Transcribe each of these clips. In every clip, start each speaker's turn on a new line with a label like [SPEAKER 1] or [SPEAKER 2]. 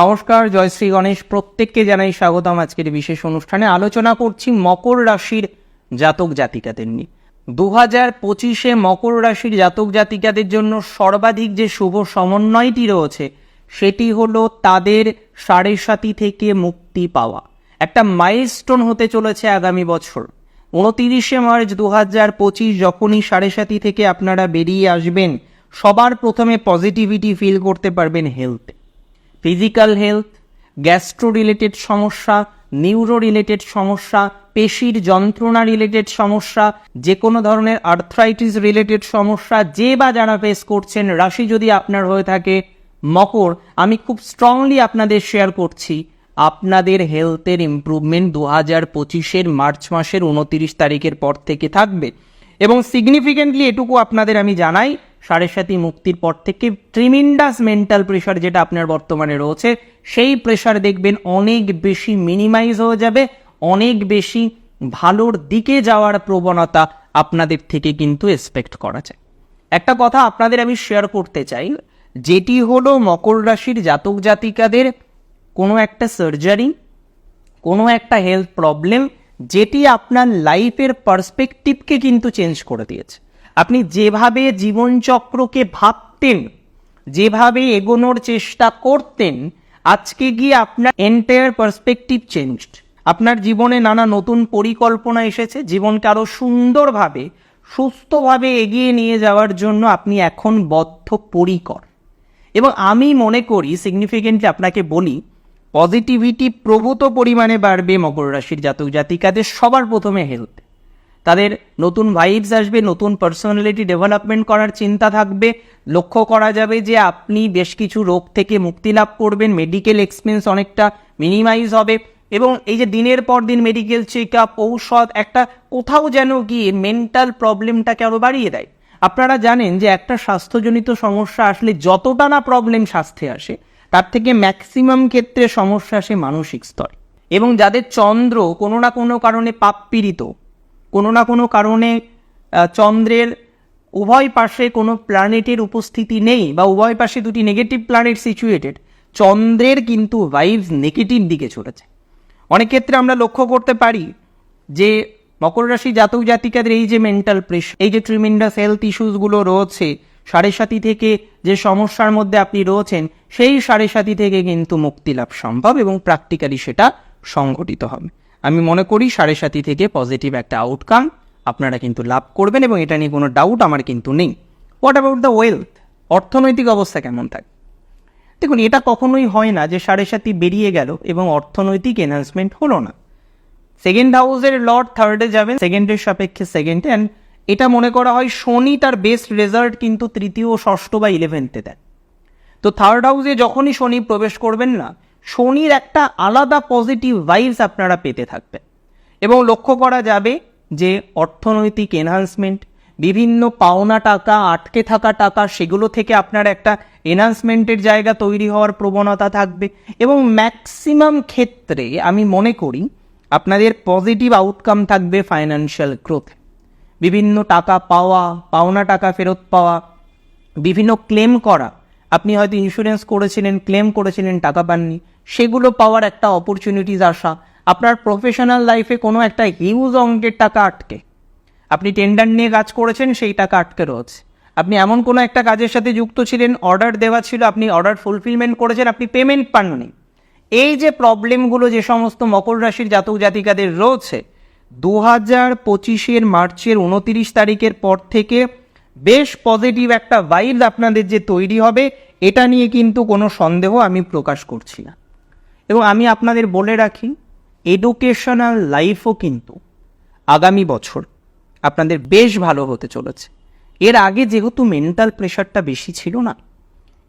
[SPEAKER 1] নমস্কার, জয় শ্রী গণেশ। প্রত্যেককে জানাই স্বাগতম আজকের বিশেষ অনুষ্ঠানে। আলোচনা করছি মকর রাশির জাতক জাতিকাদের নিয়ে। দু হাজার পঁচিশে মকর রাশির জাতক জাতিকাদের জন্য সর্বাধিক যে শুভ সমন্বয়টি রয়েছে, সেটি হলো তাদের সাড়ে সাতি থেকে মুক্তি পাওয়া। একটা মাইলস্টোন হতে চলেছে আগামী বছর। উনতিরিশে মার্চ দু হাজার পঁচিশ, যখনই সাড়ে সাতি থেকে আপনারা বেরিয়ে আসবেন, সবার প্রথমে পজিটিভিটি ফিল করতে পারবেন হেলথে ফিজিক্যাল হেলথ গ্যাস্ট্রো রিলেটেড সমস্যা নিউরো রিলেটেড সমস্যা, পেশির যন্ত্রণা রিলেটেড সমস্যা, যে কোনো ধরনের আর্থ্রাইটিস রিলেটেড সমস্যা, যে বা যারা ফেস করছেন, রাশি যদি আপনার হয়ে থাকে, মকর, আমি খুব স্ট্রংলি আপনাদের শেয়ার করছি। আপনাদের হেলথের ইম্প্রুভমেন্ট দু হাজার পঁচিশের মার্চ মাসের উনতিরিশ তারিখের পর থেকে থাকবে। এবং সিগনিফিকেন্টলি এটুকু আপনাদের আমি জানাই সাড়ে সাতি মুক্তির পর থেকে ট্রিমিন্ডাস মেন্টাল প্রেশার যেটা আপনার বর্তমানে রয়েছে, সেই প্রেশার দেখবেন অনেক বেশি মিনিমাইজ হয়ে যাবে, অনেক বেশি ভালোর দিকে যাওয়ার প্রবণতা আপনাদের থেকে কিন্তু এক্সপেক্ট করা যায়। একটা কথা আপনাদের আমি শেয়ার করতে চাই, যেটি হলো মকর রাশির জাতক জাতিকাদের কোনো একটা সার্জারি কোনো একটা হেলথ প্রবলেম যেটি আপনার লাইফের পার্সপেক্টিভকে কিন্তু চেঞ্জ করে দিয়েছে। আপনি যেভাবে জীবনচক্রকে ভাবতেন, যেভাবে এগোনোর চেষ্টা করতেন, আজকে গিয়ে আপনার এন্টায়ার পার্সপেক্টিভ চেঞ্জড আপনার জীবনে নানা নতুন পরিকল্পনা এসেছে, জীবনকে আরও সুন্দরভাবে, সুস্থভাবে এগিয়ে নিয়ে যাওয়ার জন্য আপনি এখন বদ্ধপরিকর। এবং আমি মনে করি সিগনিফিকেন্টলি আপনাকে বলি পজিটিভিটি প্রভূত পরিমাণে বাড়বে মকর রাশির জাতক জাতিকাদের সবার প্রথমে হেলথ তাদের নতুন ভাইবস আসবে, নতুন পার্সোনালিটি ডেভেলপমেন্ট করার চিন্তা থাকবে। লক্ষ্য করা যাবে যে আপনি বেশ কিছু রোগ থেকে মুক্তি লাভ করবেন মেডিকেল এক্সপেন্স অনেকটা মিনিমাইজ হবে এবং এই যে দিনের পর দিন মেডিকেল চেক আপ ঔষধ, একটা কোথাও যেন গিয়ে মেন্টাল প্রবলেমটাকে আরও বাড়িয়ে দেয়। আপনারা জানেন যে একটা স্বাস্থ্যজনিত সমস্যা আসলে যতটা না প্রবলেম স্বাস্থ্যে আসে, তার থেকে ম্যাক্সিমাম ক্ষেত্রে সমস্যা আসে মানসিক স্তরে। এবং যাদের চন্দ্র কোনো না কোনো কারণে পাপ পীড়িত কোনো না কোনো কারণে চন্দ্রের উভয় পাশে কোনো প্ল্যানেটের উপস্থিতি নেই বা উভয় পাশে দুটি নেগেটিভ প্ল্যানেট সিচুয়েটেড চন্দ্রের কিন্তু ভাইবস নেগেটিভ দিকে চলেছে অনেক ক্ষেত্রে আমরা লক্ষ্য করতে পারি যে মকর রাশি জাতক জাতিকাদের এই যে মেন্টাল প্রেশার এই যে ট্রিমিন্ডাস হেলথ ইস্যুসগুলো রয়েছে, সাড়ে সাতি থেকে যে সমস্যার মধ্যে আপনি রয়েছেন, সেই সাড়ে সাতি থেকে কিন্তু মুক্তি লাভ সম্ভব এবং প্র্যাকটিক্যালি সেটা সংঘটিত হবে। আমি মনে করি সাড়ে সাতি থেকে পজিটিভ একটা আউটকাম আপনারা কিন্তু লাভ করবেন এবং এটা নিয়ে কোনো ডাউট আমার কিন্তু নেই। হোয়াট অ্যাবাউট দ্য ওয়েলথ অর্থনৈতিক অবস্থা কেমন থাকে? দেখুন, এটা কখনোই হয় না যে সাড়ে সাতি বেরিয়ে গেল এবং অর্থনৈতিক এনহান্সমেন্ট হলো না। সেকেন্ড হাউসের লর্ড থার্ডে যাবেন সেকেন্ডের সাপেক্ষে সেকেন্ডে অ্যান্ড এটা মনে করা হয় শনি তার বেস্ট রেজাল্ট কিন্তু তৃতীয় ষষ্ঠ বা ইলেভেন্থে দেন। তো থার্ড হাউসে যখনই শনি প্রবেশ করবেন না শনির একটা আলাদা পজিটিভ ভাইবস আপনারা পেতে থাকবেন। এবং লক্ষ্য করা যাবে যে অর্থনৈতিক এনহান্সমেন্ট বিভিন্ন পাওনা টাকা, আটকে থাকা টাকা, সেগুলো থেকে আপনার একটা এনহান্সমেন্টের জায়গা তৈরি হওয়ার প্রবণতা থাকবে। এবং ম্যাক্সিমাম ক্ষেত্রে আমি মনে করি আপনাদের পজিটিভ আউটকাম থাকবে ফাইন্যান্সিয়াল গ্রোথ বিভিন্ন টাকা পাওয়া, পাওনা টাকা ফেরত পাওয়া, বিভিন্ন ক্লেম করা। আপনি হয়তো ইন্স্যুরেন্স করেছিলেন ক্লেম করেছিলেন, টাকা পাননি। সেগুলো পাওয়ার একটা অপরচুনিটিস আসা। আপনার প্রফেশনাল লাইফে কোনো একটা হিউজ অঙ্কের টাকা আটকে। আপনি টেন্ডার নিয়ে কাজ করেছেন, সেই টাকা আটকে রয়েছে। আপনি এমন কোনো একটা কাজের সাথে যুক্ত ছিলেন অর্ডার দেওয়া ছিল, আপনি অর্ডার ফুলফিলমেন্ট করেছেন, আপনি পেমেন্ট পাননি। এই যে প্রবলেমগুলো যে সমস্ত মকর রাশির জাতক জাতিকাদের রয়েছে দু হাজার পঁচিশের মার্চের উনতিরিশ তারিখের পর থেকে বেশ পজিটিভ একটা ভাইব আপনাদের যে তৈরি হবে, এটা নিয়ে কিন্তু কোনো সন্দেহ আমি প্রকাশ করছি না। এবং আমি আপনাদের বলে রাখি এডুকেশনাল লাইফও কিন্তু আগামী বছর আপনাদের বেশ ভালো হতে চলেছে। এর আগে যেহেতু মেন্টাল প্রেশারটা বেশি ছিল না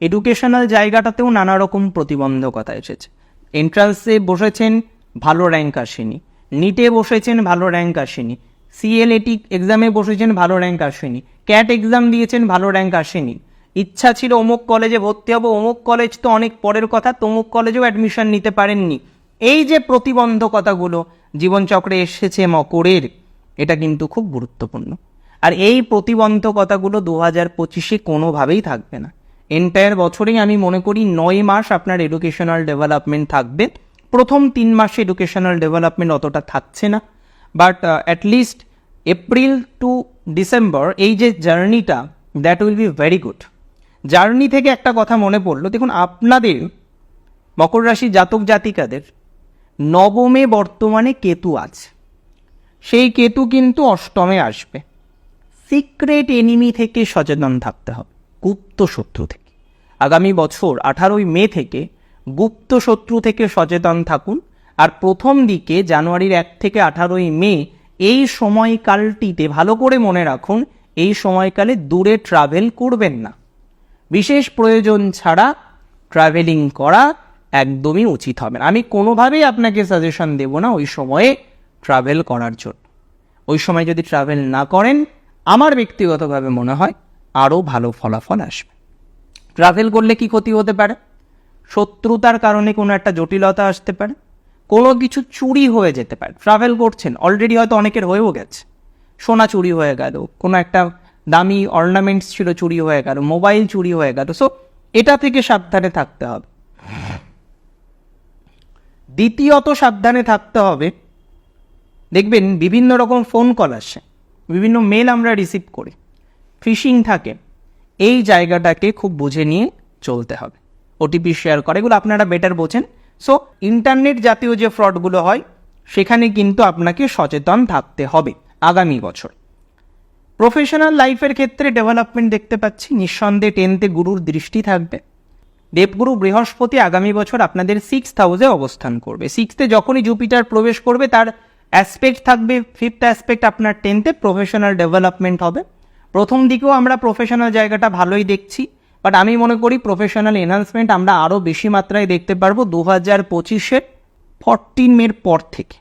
[SPEAKER 1] এডুকেশনাল জায়গাটাতেও নানা রকম প্রতিবন্ধকতা এসেছে। এন্ট্রান্সে বসেছেন ভালো র্যাঙ্ক আসেনি নিটে বসেছেন ভালো র্যাঙ্ক আসেনি সিএলএটি এক্সামে বসেছেন ভালো র্যাঙ্ক আসেনি ক্যাট এক্সাম দিয়েছেন ভালো র্যাঙ্ক আসেনি ইচ্ছা ছিল অমুক কলেজে ভর্তি হব, অমুক কলেজ তো অনেক পরের কথা, তমুক কলেজেও অ্যাডমিশন নিতে পারেননি। এই যে প্রতিবন্ধকতাগুলো জীবনচক্রে এসেছে মকরের, এটা কিন্তু খুব গুরুত্বপূর্ণ। আর এই প্রতিবন্ধকতাগুলো দু হাজার পঁচিশে কোনোভাবেই থাকবে না। এন্টায়ার বছরেই আমি মনে করি নয় মাস আপনার এডুকেশনাল ডেভেলপমেন্ট থাকবে। প্রথম তিন মাসে এডুকেশনাল ডেভেলপমেন্ট অতটা থাকছে না। But at least April to December এই যে জার্নিটা that will be very good journey থেকে একটা কথা মনে পড়ল। দেখুন, আপনাদের মকর রাশি জাতক জাতিকাদের নবমে বর্তমানে কেতু আছে। সেই কেতু কিন্তু অষ্টমে আসবে। সিক্রেট এনিমি থেকে সচেতন থাকতে হবে, গুপ্ত শত্রু থেকে। আগামী বছর আঠারোই মে থেকে গুপ্ত শত্রু থেকে সচেতন থাকুন। আর প্রথম দিকে জানুয়ারির এক থেকে আঠারোই মে, এই সময়কালটিতে ভালো করে মনে রাখুন, এই সময়কালে দূরে ট্রাভেল করবেন না। বিশেষ প্রয়োজন ছাড়া ট্রাভেলিং করা একদমই উচিত হবে না। আমি কোনোভাবেই আপনাকে সাজেশন দেব না ওই সময়ে ট্রাভেল করার জন্য। ওই সময় যদি ট্রাভেল না করেন, আমার ব্যক্তিগতভাবে মনে হয় আরও ভালো ফলাফল আসবে। ট্রাভেল করলে কি ক্ষতি হতে পারে? শত্রুতার কারণে কোনো একটা জটিলতা আসতে পারে। কোনো কিছু চুরি হয়ে যেতে পারে। ট্রাভেল করছেন অলরেডি হয়তো অনেকের হয়েও গেছে। সোনা চুরি হয়ে গেল, কোনো একটা দামি অর্নামেন্টস ছিল, চুরি হয়ে গেল মোবাইল চুরি হয়ে গেল। সো এটা থেকে সাবধানে থাকতে হবে। দ্বিতীয়ত সাবধানে থাকতে হবে, দেখবেন বিভিন্ন রকম ফোন কল আসে, বিভিন্ন মেল আমরা রিসিভ করি। ফিশিং থাকে, এই জায়গাটাকে খুব বুঝে নিয়ে চলতে হবে। ওটিপি শেয়ার করে, এগুলো আপনারা বেটার বোঝেন। সো ইন্টারনেট জাতীয় যে ফ্রডগুলো হয়, সেখানে কিন্তু আপনাকে সচেতন থাকতে হবে আগামী বছর। প্রফেশনাল লাইফের ক্ষেত্রে ডেভেলপমেন্ট দেখতে পাচ্ছি। নিঃসন্দেহে টেনতে গুরুর দৃষ্টি থাকবে। দেবগুরু বৃহস্পতি আগামী বছর আপনাদের সিক্স হাউসে অবস্থান করবে। সিক্সতে যখনই জুপিটার প্রবেশ করবে, তার অ্যাসপেক্ট থাকবে। ফিফথ অ্যাসপেক্ট আপনার টেনতে প্রফেশনাল ডেভেলপমেন্ট হবে। প্রথম দিকেও আমরা প্রফেশনাল জায়গাটা ভালোই দেখছি। বাট আমি মনে করি প্রফেশনাল এনহান্সমেন্ট আমরা আরও বেশি মাত্রায় দেখতে পারব দু হাজার পঁচিশের ফরটিন মের পর থেকে।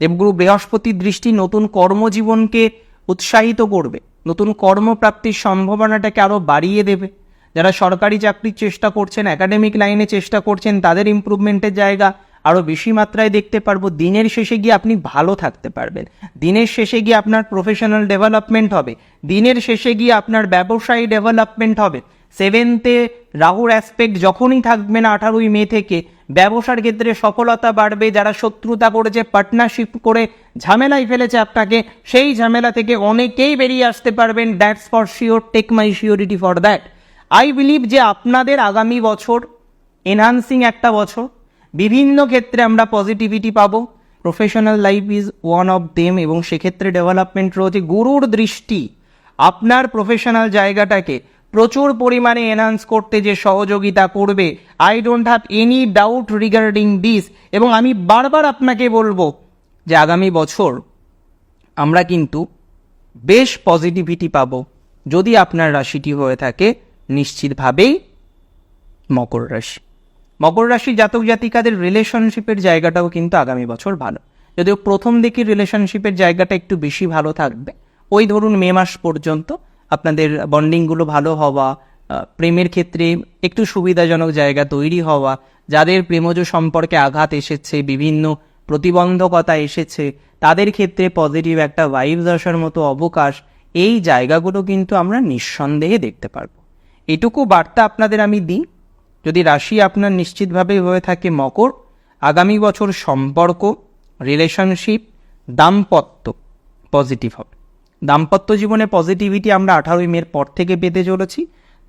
[SPEAKER 1] দেবগুরু বৃহস্পতির দৃষ্টি নতুন কর্মজীবনকে উৎসাহিত করবে। নতুন কর্মপ্রাপ্তির সম্ভাবনাটাকে আরও বাড়িয়ে দেবে। যারা সরকারি চাকরির চেষ্টা করছেন একাডেমিক লাইনে চেষ্টা করছেন, তাদের ইম্প্রুভমেন্টের জায়গা আরও বেশি মাত্রায় দেখতে পারব। দিনের শেষে গিয়ে আপনি ভালো থাকতে পারবেন। দিনের শেষে গিয়ে আপনার প্রফেশনাল ডেভেলপমেন্ট হবে। দিনের শেষে গিয়ে আপনার ব্যবসায়ী ডেভেলপমেন্ট হবে। সেভেন্থে রাহুর অ্যাসপেক্ট যখনই থাকবে না, আঠারোই মে থেকে ব্যবসার ক্ষেত্রে সফলতা বাড়বে, যারা শত্রুতা করেছে পার্টনারশিপ করে ঝামেলায় ফেলেছে আপনাকে, সেই ঝামেলা থেকে অনেকেই বেরিয়ে আসতে পারবেন। That's for sure take my surety for that I believe যে আপনাদের আগামী বছর এনহান্সিং একটা বছর। বিভিন্ন ক্ষেত্রে আমরা পজিটিভিটি পাবো। Professional life is one of them এবং সেক্ষেত্রে ডেভেলপমেন্ট রয়েছে। গুরুর দৃষ্টি আপনার প্রফেশনাল জায়গাটাকে প্রচুর পরিমাণে এনহান্স করতে যে সহযোগিতা করবে I don't have any doubt regarding this এবং আমি বারবার আপনাকে বলব যে আগামী বছর আমরা কিন্তু বেশ পজিটিভিটি পাবো। যদি আপনার রাশিটি হয়ে থাকে, নিশ্চিতভাবেই মকর রাশি। মকর রাশি জাতক জাতিকাদের রিলেশনশিপের জায়গাটাও কিন্তু আগামী বছর ভালো। যদিও প্রথম দিকের রিলেশনশিপের জায়গাটা একটু বেশি ভালো থাকবে। ওই ধরুন মে মাস পর্যন্ত আপনাদের বন্ডিংগুলো ভালো হওয়া প্রেমের ক্ষেত্রে একটু সুবিধাজনক জায়গা তৈরি হওয়া, যাদের প্রেমজ সম্পর্কে আঘাত এসেছে, বিভিন্ন প্রতিবন্ধকতা এসেছে, তাদের ক্ষেত্রে পজিটিভ একটা ভাইবস আসার মতো অবকাশ, এই জায়গাগুলো কিন্তু আমরা নিঃসন্দেহে দেখতে পারব। এটুকু বার্তা আপনাদের আমি দিই, যদি রাশি আপনার নিশ্চিতভাবে হয়ে থাকে, মকর, আগামী বছর সম্পর্ক রিলেশনশিপ দাম্পত্য পজিটিভ হবে। দাম্পত্য জীবনে পজিটিভিটি আমরা আঠারোই মের পর থেকে পেতে চলেছি।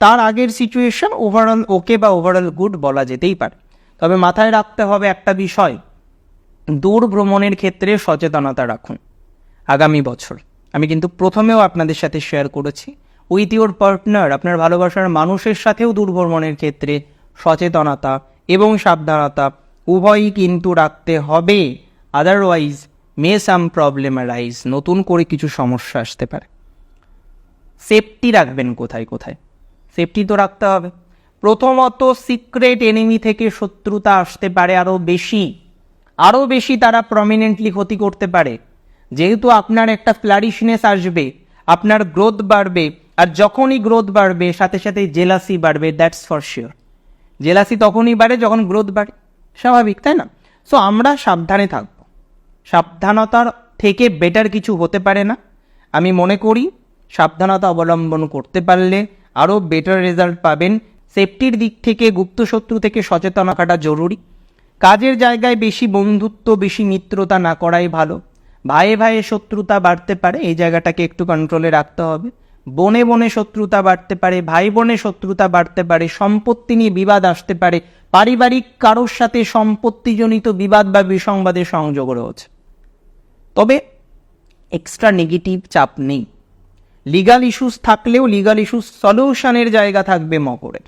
[SPEAKER 1] তার আগের সিচুয়েশন ওভারঅল ওকে বা ওভারঅল গুড বলা যেতেই পারে। তবে মাথায় রাখতে হবে একটা বিষয়, দূর ভ্রমণের ক্ষেত্রে সচেতনতা রাখুন। আগামী বছর, আমি কিন্তু প্রথমেও আপনাদের সাথে শেয়ার করেছি উইথ ইউর পার্টনার আপনার ভালোবাসার মানুষের সাথেও দূরভ্রমণের ক্ষেত্রে সচেতনতা এবং সাবধানতা উভয়ই কিন্তু রাখতে হবে। Otherwise may some problem rise নতুন করে কিছু সমস্যা আসতে পারে। সেফটি রাখবেন কোথায় কোথায়? সেফটি তো রাখতে হবে। প্রথমত সিক্রেট এনিমি থেকে শত্রুতা আসতে পারে আরও বেশি। আরও বেশি তারা প্রমিনেন্টলি ক্ষতি করতে পারে। যেহেতু আপনার একটা ফ্লারিশনেস আসবে, আপনার গ্রোথ বাড়বে, আর যখনই গ্রোথ বাড়বে, সাথে সাথে জেলাসি বাড়বে দ্যাটস ফর শিওর জেলাসি তখনই বাড়ে যখন গ্রোথ বাড়ে। স্বাভাবিক, তাই না? সো আমরা সাবধানে থাকব। সাবধানতার থেকে বেটার কিছু হতে পারে না। আমি মনে করি সাবধানতা অবলম্বন করতে পারলে আরও বেটার রেজাল্ট পাবেন। সেফটির দিক থেকে গুপ্ত শত্রু থেকে সচেতন থাকাটা জরুরি। কাজের জায়গায় বেশি বন্ধুত্ব, বেশি মিত্রতা না করাই ভালো। ভাইয়ে ভাইয়ে শত্রুতা বাড়তে পারে, এই জায়গাটাকে একটু কন্ট্রোলে রাখতে হবে। বনে বনে শত্রুতা বাড়তে পারে, ভাই বোনে শত্রুতা বাড়তে পারে, সম্পত্তি নিয়ে বিবাদ আসতে পারে। পারিবারিক কারোর সাথে সম্পত্তিজনিত বিবাদ বা বিসংবাদের সংযোগ রয়েছে। তবে এক্সট্রা নেগেটিভ চাপ নেই। লিগাল ইস্যুস থাকলেও লিগাল ইস্যুস সলিউশনের জায়গা থাকবে মকরের।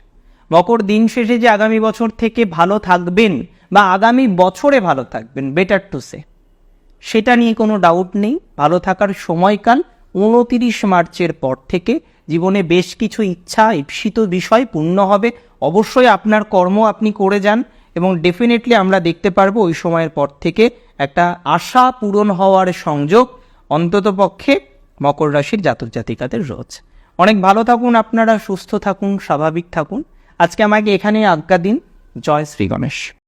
[SPEAKER 1] মকর দিন শেষে যে আগামী বছর থেকে ভালো থাকবেন বা আগামী বছরে ভালো থাকবেন বেটার টু সে সেটা নিয়ে কোনো ডাউট নেই। ভালো থাকার সময়কাল উনতিরিশ মার্চের পর থেকে। জীবনে বেশ কিছু ইচ্ছা, ঈপ্সিত বিষয় পূর্ণ হবে। অবশ্যই আপনার কর্ম আপনি করে যান এবং ডেফিনেটলি আমরা দেখতে পারব ওই সময়ের পর থেকে একটা আশা পূরণ হওয়ার সংযোগ অন্তত পক্ষে মকর রাশির জাতক জাতিকাদের রয়েছে অনেক ভালো থাকুন, আপনারা সুস্থ থাকুন, স্বাভাবিক থাকুন। আজকে আমাকে এখানে আজ্ঞা দিন। জয় শ্রী গণেশ।